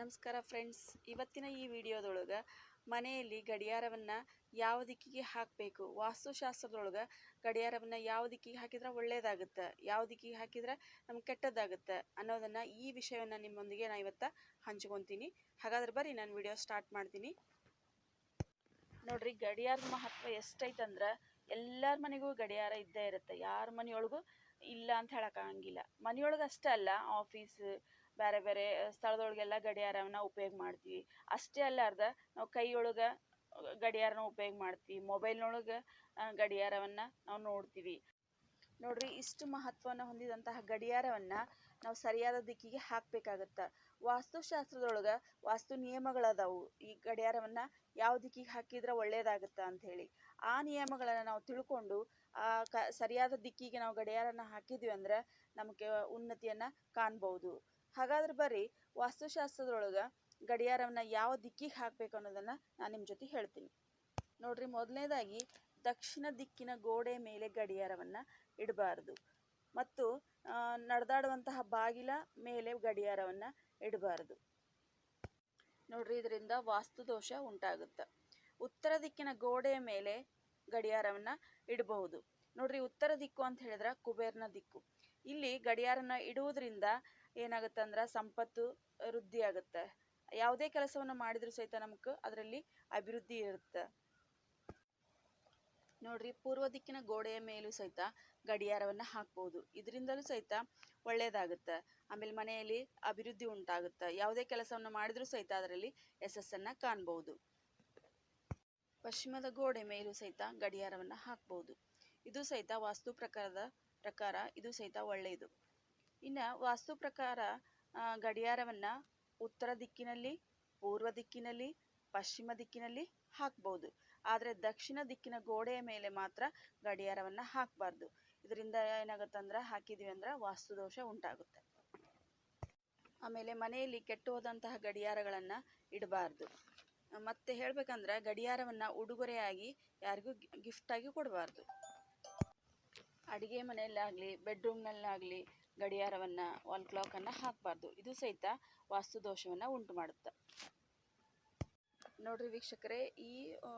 ನಮಸ್ಕಾರ ಫ್ರೆಂಡ್ಸ್. ಇವತ್ತಿನ ಈ ವಿಡಿಯೋದೊಳಗೆ ಮನೆಯಲ್ಲಿ ಗಡಿಯಾರವನ್ನು ಯಾವ ದಿಕ್ಕಿಗೆ ಹಾಕಬೇಕು? ವಾಸ್ತುಶಾಸ್ತ್ರದೊಳಗೆ ಗಡಿಯಾರವನ್ನು ಯಾವ ದಿಕ್ಕಿಗೆ ಹಾಕಿದ್ರೆ ಒಳ್ಳೆಯದಾಗುತ್ತೆ ಯಾವ ದಿಕ್ಕಿಗೆ ಹಾಕಿದ್ರೆ ನಮ್ಗೆ ಕೆಟ್ಟದ್ದಾಗುತ್ತೆ? ಅನ್ನೋದನ್ನು ಈ ವಿಷಯವನ್ನು ನಿಮ್ಮೊಂದಿಗೆ ನಾನು ಇವತ್ತು ಹಂಚ್ಕೊತೀನಿ. ಹಾಗಾದ್ರೆ ಬರ್ರಿ, ನಾನು ವಿಡಿಯೋ ಸ್ಟಾರ್ಟ್ ಮಾಡ್ತೀನಿ. ನೋಡ್ರಿ, ಗಡಿಯಾರದ ಮಹತ್ವ ಎಷ್ಟೈತಂದ್ರೆ ಎಲ್ಲರ ಮನೆಗೂ ಗಡಿಯಾರ ಇದ್ದೇ ಇರುತ್ತೆ. ಯಾರ ಮನೆಯೊಳಗೂ ಇಲ್ಲ ಅಂತ ಹೇಳೋಕ್ಕಾಗಂಗಿಲ್ಲ ಮನೆಯೊಳಗೆ ಅಷ್ಟೇ ಅಲ್ಲ, ಆಫೀಸ್ ಬೇರೆ ಬೇರೆ ಸ್ಥಳದೊಳಗೆಲ್ಲ ಗಡಿಯಾರವನ್ನ ಉಪಯೋಗ ಮಾಡ್ತೀವಿ. ಅಷ್ಟೇ ಅಲ್ಲಾರ್ದ ನಾವು ಕೈಯೊಳಗೆ ಗಡಿಯಾರನ ಉಪಯೋಗ ಮಾಡ್ತೀವಿ. ಮೊಬೈಲ್ನೊಳಗೆ ಗಡಿಯಾರವನ್ನು ನಾವು ನೋಡ್ತೀವಿ. ನೋಡ್ರಿ, ಇಷ್ಟು ಮಹತ್ವವನ್ನು ಹೊಂದಿದಂತಹ ಗಡಿಯಾರವನ್ನು ನಾವು ಸರಿಯಾದ ದಿಕ್ಕಿಗೆ ಹಾಕಬೇಕಾಗತ್ತೆ? ವಾಸ್ತುಶಾಸ್ತ್ರದೊಳಗೆ ವಾಸ್ತು ನಿಯಮಗಳದಾವು. ಈ ಗಡಿಯಾರವನ್ನು ಯಾವ ದಿಕ್ಕಿಗೆ ಹಾಕಿದ್ರೆ ಅಂತ ಹೇಳಿ ಆ ನಿಯಮಗಳನ್ನು ನಾವು ತಿಳ್ಕೊಂಡು, ಆ ಸರಿಯಾದ ದಿಕ್ಕಿಗೆ ನಾವು ಗಡಿಯಾರನ ಹಾಕಿದ್ವಿ ಅಂದ್ರೆ ನಮಗೆ ಉನ್ನತಿಯನ್ನು ಕಾಣ್ಬೋದು. ಹಾಗಾದ್ರೆ ಬರ್ರಿ, ವಾಸ್ತುಶಾಸ್ತ್ರದೊಳಗೆ ಗಡಿಯಾರವನ್ನು ಯಾವ ದಿಕ್ಕಿಗೆ ಹಾಕಬೇಕು ಅನ್ನೋದನ್ನು ನಾನು ನಿಮ್ಮ ಜೊತೆ ಹೇಳ್ತೀನಿ. ನೋಡ್ರಿ, ಮೊದಲನೇದಾಗಿ ದಕ್ಷಿಣ ದಿಕ್ಕಿನ ಗೋಡೆ ಮೇಲೆ ಗಡಿಯಾರವನ್ನು ಇಡಬಾರ್ದು. ಮತ್ತು ನಡೆದಾಡುವಂತಹ ಬಾಗಿಲ ಮೇಲೆ ಗಡಿಯಾರವನ್ನು ಇಡಬಾರ್ದು. ನೋಡ್ರಿ, ಇದರಿಂದ ವಾಸ್ತುದೋಷ ಉಂಟಾಗುತ್ತೆ. ಉತ್ತರ ದಿಕ್ಕಿನ ಗೋಡೆಯ ಮೇಲೆ ಗಡಿಯಾರವನ್ನು ಇಡಬಹುದು. ನೋಡ್ರಿ, ಉತ್ತರ ದಿಕ್ಕು ಅಂತ ಹೇಳಿದ್ರೆ ಕುಬೇರನ ದಿಕ್ಕು. ಇಲ್ಲಿ ಗಡಿಯಾರನ ಇಡುವುದರಿಂದ ಏನಾಗುತ್ತೆ ಅಂದ್ರೆ ಸಂಪತ್ತು ವೃದ್ಧಿ ಆಗುತ್ತೆ. ಯಾವುದೇ ಕೆಲಸವನ್ನು ಮಾಡಿದ್ರು ಸಹಿತ ನಮಗೆ ಅದರಲ್ಲಿ ಅಭಿವೃದ್ಧಿ ಇರುತ್ತೆ. ನೋಡ್ರಿ, ಪೂರ್ವ ದಿಕ್ಕಿನ ಗೋಡೆಯ ಮೇಲೂ ಸಹಿತ ಗಡಿಯಾರವನ್ನು ಹಾಕ್ಬೋದು. ಇದರಿಂದಲೂ ಸಹಿತ ಒಳ್ಳೆಯದಾಗುತ್ತೆ ಆಮೇಲೆ ಮನೆಯಲ್ಲಿ ಅಭಿವೃದ್ಧಿ ಉಂಟಾಗುತ್ತೆ. ಯಾವುದೇ ಕೆಲಸವನ್ನು ಮಾಡಿದರೂ ಸಹಿತ ಅದರಲ್ಲಿ ಯಶಸ್ಸನ್ನು ಕಾಣ್ಬೋದು. ಪಶ್ಚಿಮದ ಗೋಡೆ ಮೇಲೂ ಸಹಿತ ಗಡಿಯಾರವನ್ನು ಹಾಕ್ಬೋದು. ಇದು ಸಹಿತ ವಾಸ್ತು ಪ್ರಕಾರದ ಪ್ರಕಾರ ಇದು ಸಹಿತ ಒಳ್ಳೆಯದು. ಇನ್ನು ವಾಸ್ತು ಪ್ರಕಾರ ಗಡಿಯಾರವನ್ನು ಉತ್ತರ ದಿಕ್ಕಿನಲ್ಲಿ, ಪೂರ್ವ ದಿಕ್ಕಿನಲ್ಲಿ, ಪಶ್ಚಿಮ ದಿಕ್ಕಿನಲ್ಲಿ ಹಾಕ್ಬೋದು. ಆದರೆ ದಕ್ಷಿಣ ದಿಕ್ಕಿನ ಗೋಡೆಯ ಮೇಲೆ ಮಾತ್ರ ಗಡಿಯಾರವನ್ನು ಹಾಕಬಾರ್ದು. ಇದರಿಂದ ಏನಾಗುತ್ತೆ ಅಂದ್ರೆ ಹಾಕಿದ್ವಿ ಅಂದ್ರೆ ವಾಸ್ತುದೋಷ ಉಂಟಾಗುತ್ತೆ. ಆಮೇಲೆ ಮನೆಯಲ್ಲಿ ಕೆಟ್ಟು ಹೋದಂತಹ ಗಡಿಯಾರಗಳನ್ನು ಇಡಬಾರ್ದು. ಮತ್ತೆ ಹೇಳ್ಬೇಕಂದ್ರ ಗಡಿಯಾರವನ್ನು ಉಡುಗೊರೆಯಾಗಿ ಯಾರಿಗೂ ಗಿಫ್ಟಾಗಿ ಕೊಡಬಾರ್ದು. ಅಡುಗೆ ಮನೆಯಲ್ಲಾಗಲಿ ಬೆಡ್ರೂಮ್ನಲ್ಲಾಗಲಿ ಗಡಿಯಾರವನ್ನು ವಾಲ್ ಕ್ಲಾಕನ್ನು ಹಾಕಬಾರ್ದು. ಇದು ಸಹಿತ ವಾಸ್ತುದೋಷವನ್ನು ಉಂಟು ಮಾಡುತ್ತೆ. ನೋಡ್ರಿ ವೀಕ್ಷಕರೇ, ಈ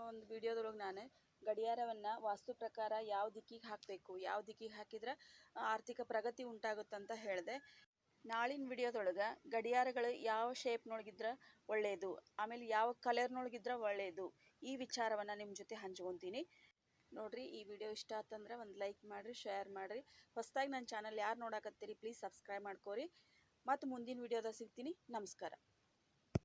ಒಂದು ವಿಡಿಯೋದೊಳಗೆ ನಾನು ಗಡಿಯಾರವನ್ನು ವಾಸ್ತು ಪ್ರಕಾರ ಯಾವ ದಿಕ್ಕಿಗೆ ಹಾಕಬೇಕು, ಯಾವ ದಿಕ್ಕಿಗೆ ಹಾಕಿದ್ರೆ ಆರ್ಥಿಕ ಪ್ರಗತಿ ಉಂಟಾಗುತ್ತಂತ ಹೇಳಿದೆ. ನಾಳಿನ ವಿಡಿಯೋದೊಳಗೆ ಗಡಿಯಾರಗಳು ಯಾವ ಶೇಪ್ನೊಳಗಿದ್ರೆ ಒಳ್ಳೆಯದು ಆಮೇಲೆ ಯಾವ ಕಲರ್ನೊಳಗಿದ್ರೆ ಒಳ್ಳೆಯದು ಈ ವಿಚಾರವನ್ನು ನಿಮ್ಮ ಜೊತೆ ಹಂಚ್ಕೊತೀನಿ. ನೋಡ್ರಿ, ಈ ವಿಡಿಯೋ ಇಷ್ಟ ಆತಂದ್ರೆ ಒಂದು ಲೈಕ್ ಮಾಡಿರಿ ಶೇರ್ ಮಾಡಿರಿ. ಹೊಸದಾಗಿ ನನ್ನ ಚಾನಲ್ ಯಾರು ನೋಡಾಕತ್ತೀರಿ ಪ್ಲೀಸ್ ಸಬ್ಸ್ಕ್ರೈಬ್ ಮಾಡ್ಕೋರಿ. ಮತ್ತು ಮುಂದಿನ ವಿಡಿಯೋದಾಗ ಸಿಗ್ತೀನಿ. ನಮಸ್ಕಾರ.